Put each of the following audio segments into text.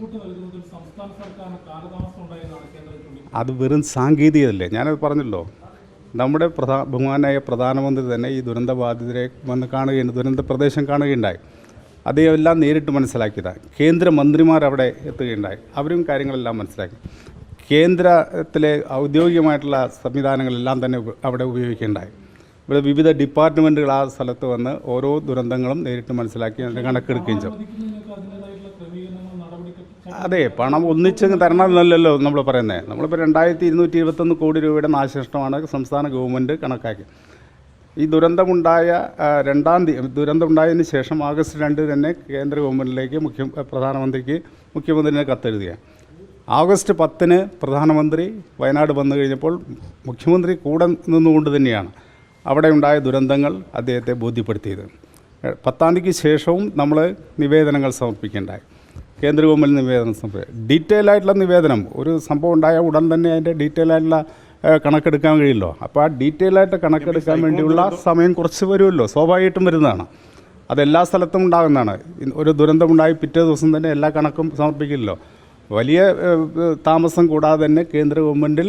സംസ്ഥാന സർക്കാരിന് അത് വെറും സാങ്കേതികതല്ലേ ഞാനത് പറഞ്ഞല്ലോ. നമ്മുടെ പ്രധാ ബഹുമാനായ പ്രധാനമന്ത്രി തന്നെ ഈ ദുരന്തബാധിതരെ വന്ന് കാണുകയുണ്ട് ദുരന്ത പ്രദേശം കാണുകയുണ്ടായി. അദ്ദേഹം എല്ലാം നേരിട്ട് മനസ്സിലാക്കിയതാണ് കേന്ദ്രമന്ത്രിമാർ അവിടെ എത്തുകയുണ്ടായി. അവരും കാര്യങ്ങളെല്ലാം മനസ്സിലാക്കി. കേന്ദ്രത്തിലെ ഔദ്യോഗികമായിട്ടുള്ള സംവിധാനങ്ങളെല്ലാം തന്നെ അവിടെ ഉപയോഗിക്കുകയുണ്ടായി. ഇവിടെ വിവിധ ഡിപ്പാർട്ട്മെന്റുകൾ ആ സ്ഥലത്ത് വന്ന് ഓരോ ദുരന്തങ്ങളും നേരിട്ട് മനസ്സിലാക്കി അതിന്റെ കണക്കെടുക്കുകയും ചെയ്യും അതെ പണം ഒന്നിച്ച് തരണമെന്നല്ലല്ലോ നമ്മൾ പറയുന്നത് നമ്മളിപ്പോൾ രണ്ടായിരത്തി ഇരുന്നൂറ്റി ഇരുപത്തൊന്ന് കോടി രൂപയുടെ നാശനഷ്ടമാണ് സംസ്ഥാന ഗവൺമെന്റ് കണക്കാക്കി. ഈ ദുരന്തമുണ്ടായ രണ്ടാം തീയതി ദുരന്തമുണ്ടായതിന് ശേഷം ആഗസ്റ്റ് രണ്ട് തന്നെ കേന്ദ്ര ഗവൺമെന്റിലേക്ക് മുഖ്യ പ്രധാനമന്ത്രിക്ക് മുഖ്യമന്ത്രിനെ കത്തെഴുതിയ. ആഗസ്റ്റ് പത്തിന് പ്രധാനമന്ത്രി വയനാട് വന്നു കഴിഞ്ഞപ്പോൾ മുഖ്യമന്ത്രി കൂടെ നിന്നുകൊണ്ട് തന്നെയാണ് അവിടെ ഉണ്ടായ ദുരന്തങ്ങൾ അദ്ദേഹത്തെ ബോധ്യപ്പെടുത്തിയത്. പത്താം തീയതിക്ക് ശേഷവും നമ്മൾ നിവേദനങ്ങൾ സമർപ്പിക്കേണ്ടായി. കേന്ദ്ര ഗവൺമെന്റ് നിവേദനം സംഭവം. ഡീറ്റെയിൽ ആയിട്ടുള്ള നിവേദനം. ഒരു സംഭവം ഉണ്ടായ ഉടൻ തന്നെ അതിന്റെ ഡീറ്റെയിൽ ആയിട്ടുള്ള കണക്കെടുക്കാൻ കഴിയുമല്ലോ അപ്പോൾ ആ ഡീറ്റെയിൽ ആയിട്ട് കണക്കെടുക്കാൻ വേണ്ടിയുള്ള സമയം കുറച്ച് വരുമല്ലോ. സ്വാഭാവികമായിട്ടും വരുന്നതാണ്. അതെല്ലാ സ്ഥലത്തും ഉണ്ടാകുന്നതാണ്. ഒരു ദുരന്തമുണ്ടായി പിറ്റേ ദിവസം തന്നെ എല്ലാ കണക്കും സമർപ്പിക്കില്ലല്ലോ. വലിയ താമസം കൂടാതെ തന്നെ കേന്ദ്ര ഗവൺമെന്റിൽ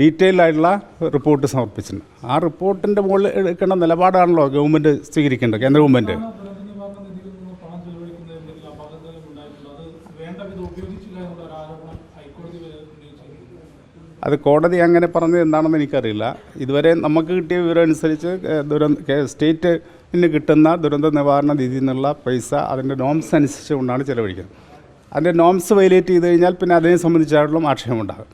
ഡീറ്റെയിൽ ആയിട്ടുള്ള റിപ്പോർട്ട് സമർപ്പിച്ചിട്ടുണ്ട്. ആ റിപ്പോർട്ടിന്റെ മുകളിൽ എടുക്കേണ്ട നിലപാടാണല്ലോ ഗവൺമെന്റ് സ്വീകരിക്കേണ്ടത് കേന്ദ്ര ഗവൺമെന്റ് ദുരന്ത നിവാരണ നിധിയിൽ നിന്ന് പണം ചെലവഴിക്കുന്നതിൽ എന്തെങ്കിലും അപാകതകൾ ഉണ്ടായിട്ടുണ്ടോ അത് വേണ്ട വിധം ഉപയോഗിച്ചില്ല എന്നുള്ള ഒരു ആരോപണം ഹൈക്കോടതി വരെ ഉന്നയിച്ചിരുന്നു അത് കോടതി അങ്ങനെ പറഞ്ഞത് എന്താണെന്ന് എനിക്കറിയില്ല. ഇതുവരെ നമുക്ക് കിട്ടിയ വിവരം അനുസരിച്ച് ദുരന്ത സ്റ്റേറ്റിന് കിട്ടുന്ന ദുരന്ത നിവാരണ നിധിയിൽ നിന്നുള്ള പൈസ അതിന്റെ നോംസ് അനുസരിച്ച് കൊണ്ടാണ് ചിലവഴിക്കുന്നത്. അതിന്റെ നോംസ് വയലേറ്റ് ചെയ്ത് കഴിഞ്ഞാൽ പിന്നെ അതിനെ സംബന്ധിച്ചായിട്ടുള്ള ആക്ഷേപമുണ്ടാകും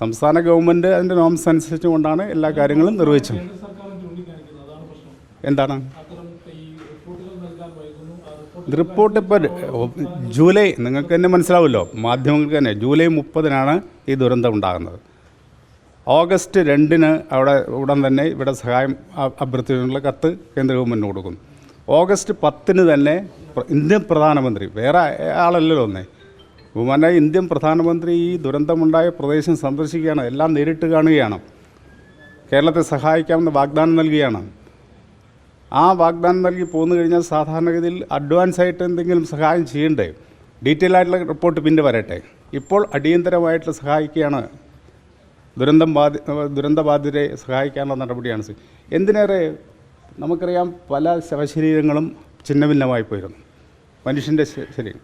സംസ്ഥാന ഗവൺമെന്റ് അതിന്റെ നോംസ് അനുസരിച്ച് കൊണ്ടാണ് എല്ലാ കാര്യങ്ങളും നിർവഹിച്ചത്. എന്താണ്? റിപ്പോർട്ട് ഇപ്പോൾ ജൂലൈ നിങ്ങൾക്ക് തന്നെ മനസ്സിലാവുമല്ലോ. മാധ്യമങ്ങൾക്ക് തന്നെ ജൂലൈ മുപ്പതിനാണ് ഈ ദുരന്തം ഉണ്ടാകുന്നത്. ഓഗസ്റ്റ് രണ്ടിന് അവിടെ ഉടൻ തന്നെ ഇവിടെ സഹായം അഭ്യർത്ഥിച്ചുള്ള കത്ത് കേന്ദ്ര ഗവൺമെന്റ് കൊടുക്കുന്നു ഓഗസ്റ്റ് പത്തിന് തന്നെ ഇന്ത്യൻ പ്രധാനമന്ത്രി വേറെ ആളല്ലല്ലോ ഒന്നേ ബഹുമാന ഇന്ത്യൻ പ്രധാനമന്ത്രി ഈ ദുരന്തമുണ്ടായ പ്രദേശം സന്ദർശിക്കുകയാണ് എല്ലാം നേരിട്ട് കാണുകയാണ്. കേരളത്തെ സഹായിക്കാമെന്ന് വാഗ്ദാനം നൽകുകയാണ്. ആ വാഗ്ദാനം നൽകി പോന്നു കഴിഞ്ഞാൽ സാധാരണഗതിയിൽ അഡ്വാൻസ് ആയിട്ട് എന്തെങ്കിലും സഹായം ചെയ്യണ്ടേ? ഡീറ്റെയിൽ ആയിട്ടുള്ള റിപ്പോർട്ട് പിന്നെ വരട്ടെ. ഇപ്പോൾ അടിയന്തരമായിട്ട് സഹായിക്കുകയാണ് ദുരന്തം ബാധി ദുരന്തബാധിതരെ സഹായിക്കാനുള്ള നടപടിയാണ് എന്തിനേറെ നമുക്കറിയാം പല ശവശരീരങ്ങളും ഛിന്നഭിന്നമായി പോയിരുന്നു. മനുഷ്യന്റെ ശരീരം.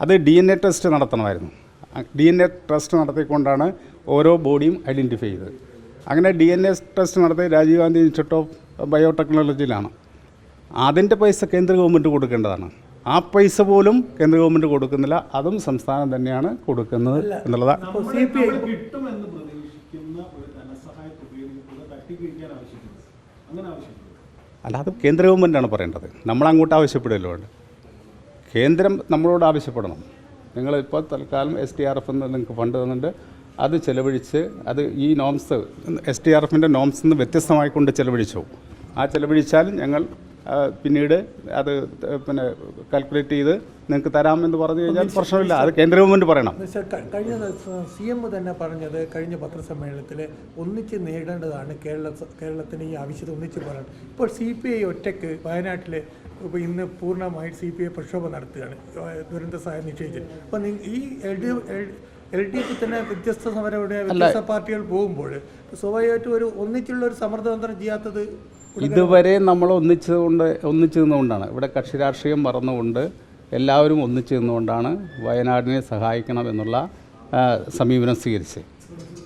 അത് ഡി എൻ എ ടെസ്റ്റ് നടത്തണമായിരുന്നു. ഡി എൻ എ ടെസ്റ്റ് നടത്തിക്കൊണ്ടാണ് ഓരോ ബോഡിയും ഐഡന്റിഫൈ ചെയ്തത്. അങ്ങനെ ഡി എൻ എ ടെസ്റ്റ് നടത്തി രാജീവ് ഗാന്ധി ഇൻസ്റ്റിറ്റ്യൂട്ട് ഓഫ് ബയോടെക്നോളജിയിലാണ്. അതിന്റെ പൈസ കേന്ദ്ര ഗവൺമെന്റ് കൊടുക്കേണ്ടതാണ്. ആ പൈസ പോലും കേന്ദ്ര ഗവൺമെന്റ് കൊടുക്കുന്നില്ല. അതും സംസ്ഥാനം തന്നെയാണ് കൊടുക്കുന്നത് എന്നുള്ളതാണ്. അല്ല അത് കേന്ദ്ര ഗവൺമെന്റാണ് പറയേണ്ടത്. നമ്മളങ്ങോട്ട് ആവശ്യപ്പെടുമല്ലോ വേണ്ട കേന്ദ്രം നമ്മളോട് ആവശ്യപ്പെടണം. നിങ്ങളിപ്പോൾ തൽക്കാലം എസ് ടി ആർ എഫ് എന്ന് നിങ്ങൾക്ക് ഫണ്ട് തന്നിട്ട് അത് ചെലവഴിച്ച് അത് ഈ നോംസ് എസ് ടി ആർ എഫിന്റെ നോംസ് നിന്ന് വ്യത്യസ്തമായിക്കൊണ്ട് ചെലവഴിച്ചു. ആ ചെലവഴിച്ചാൽ ഞങ്ങൾ പിന്നീട് അത് പിന്നെ കാൽക്കുലേറ്റ് ചെയ്ത് നിങ്ങൾക്ക് തരാമെന്ന് പറഞ്ഞു കഴിഞ്ഞാൽ പ്രശ്നമില്ല. അത് കേന്ദ്ര ഗവൺമെന്റ് പറയണം. കഴിഞ്ഞ സി എം തന്നെ പറഞ്ഞത് കഴിഞ്ഞ പത്രസമ്മേളനത്തിൽ ഒന്നിച്ച് നേടേണ്ടതാണ് കേരള കേരളത്തിന് ഈ ആവശ്യത്തെ ഒന്നിച്ച് പറയണം. ഇപ്പോൾ സി പി ഐ ഒറ്റയ്ക്ക് വയനാട്ടിൽ ഇപ്പോൾ ഇന്ന് പൂർണമായി സി പി ഐ പ്രക്ഷോഭം നടത്തുകയാണ്. ദുരന്ത സഹായം നിശ്ചയിച്ചത് അപ്പോൾ ഈ L D L D F തന്നെ വ്യത്യസ്ത സമരങ്ങളുടെ വ്യത്യസ്ത പാർട്ടികൾ പോകുമ്പോൾ സ്വാഭാവികമായിട്ടും ഒരു ഒന്നിച്ചുള്ള ഒരു സമ്മർദ്ദതന്ത്രം ചെയ്യാത്തത് ഇതുവരെ നമ്മൾ ഒന്നിച്ചതുകൊണ്ട് ഒന്നിച്ചു നിന്നുകൊണ്ടാണ് ഇവിടെ കക്ഷി രാഷ്ട്രീയം മറന്നുകൊണ്ട് എല്ലാവരും ഒന്നിച്ചു നിന്നുകൊണ്ടാണ് വയനാടിനെ സഹായിക്കണം എന്നുള്ള സമീപനം സ്വീകരിച്ചത്.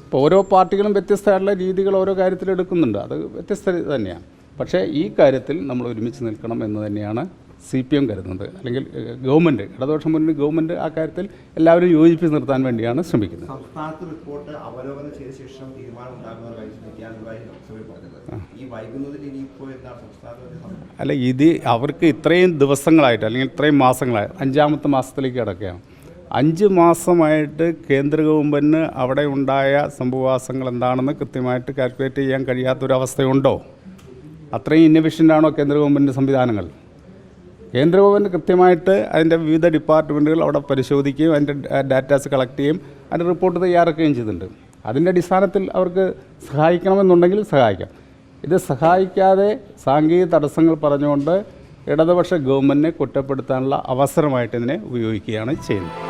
ഇപ്പോൾ ഓരോ പാർട്ടികളും വ്യത്യസ്തമായിട്ടുള്ള രീതികൾ ഓരോ കാര്യത്തിൽ എടുക്കുന്നുണ്ട് അത് വ്യത്യസ്ത തന്നെയാണ്. പക്ഷേ ഈ കാര്യത്തിൽ നമ്മൾ ഒരുമിച്ച് നിൽക്കണം എന്ന് തന്നെയാണ് സി പി എം കരുതുന്നത്. അല്ലെങ്കിൽ ഗവൺമെന്റ് ഇടതുപക്ഷം മുന്നിൽ ഗവൺമെന്റ് ആ കാര്യത്തിൽ എല്ലാവരും യോജിപ്പിച്ച് നിർത്താൻ വേണ്ടിയാണ് ശ്രമിക്കുന്നത്. സംസ്ഥാനത്ത് റിപ്പോർട്ട് അവലോകനം ചെയ്ത ശേഷം തീരുമാനം അല്ല ഇത് അവർക്ക് ഇത്രയും ദിവസങ്ങളായിട്ട് അല്ലെങ്കിൽ ഇത്രയും മാസങ്ങളായി അഞ്ചാമത്തെ മാസത്തിലേക്ക് കിടക്കുകയാണ്. അഞ്ച് മാസമായിട്ട് കേന്ദ്ര ഗവൺമെന്റിന് അവിടെ ഉണ്ടായ സംഭവവാസങ്ങൾ എന്താണെന്ന് കൃത്യമായിട്ട് കാൽക്കുലേറ്റ് ചെയ്യാൻ കഴിയാത്തൊരവസ്ഥയുണ്ടോ? അത്രയും ഇന്നഫിഷ്യന്റ് ആണോ കേന്ദ്ര ഗവൺമെന്റിന്റെ സംവിധാനങ്ങൾ? കേന്ദ്ര ഗവൺമെന്റ് കൃത്യമായിട്ട് അതിന്റെ വിവിധ ഡിപ്പാർട്ട്മെന്റുകൾ അവിടെ പരിശോധിക്കുകയും അതിന്റെ ഡാറ്റാസ് കളക്ട് ചെയ്യുകയും അതിന്റെ റിപ്പോർട്ട് തയ്യാറാക്കുകയും ചെയ്തിട്ടുണ്ട്. അതിന്റെ അടിസ്ഥാനത്തിൽ അവർക്ക് സഹായിക്കണമെന്നുണ്ടെങ്കിൽ സഹായിക്കാം. ഇത് സഹായിക്കാതെ സാങ്കേതിക തടസ്സങ്ങൾ പറഞ്ഞുകൊണ്ട് ഇടതുപക്ഷ ഗവൺമെന്റിനെ കുറ്റപ്പെടുത്താനുള്ള അവസരമായിട്ട് ഇതിനെ ഉപയോഗിക്കുകയാണ് ചെയ്യുന്നത്.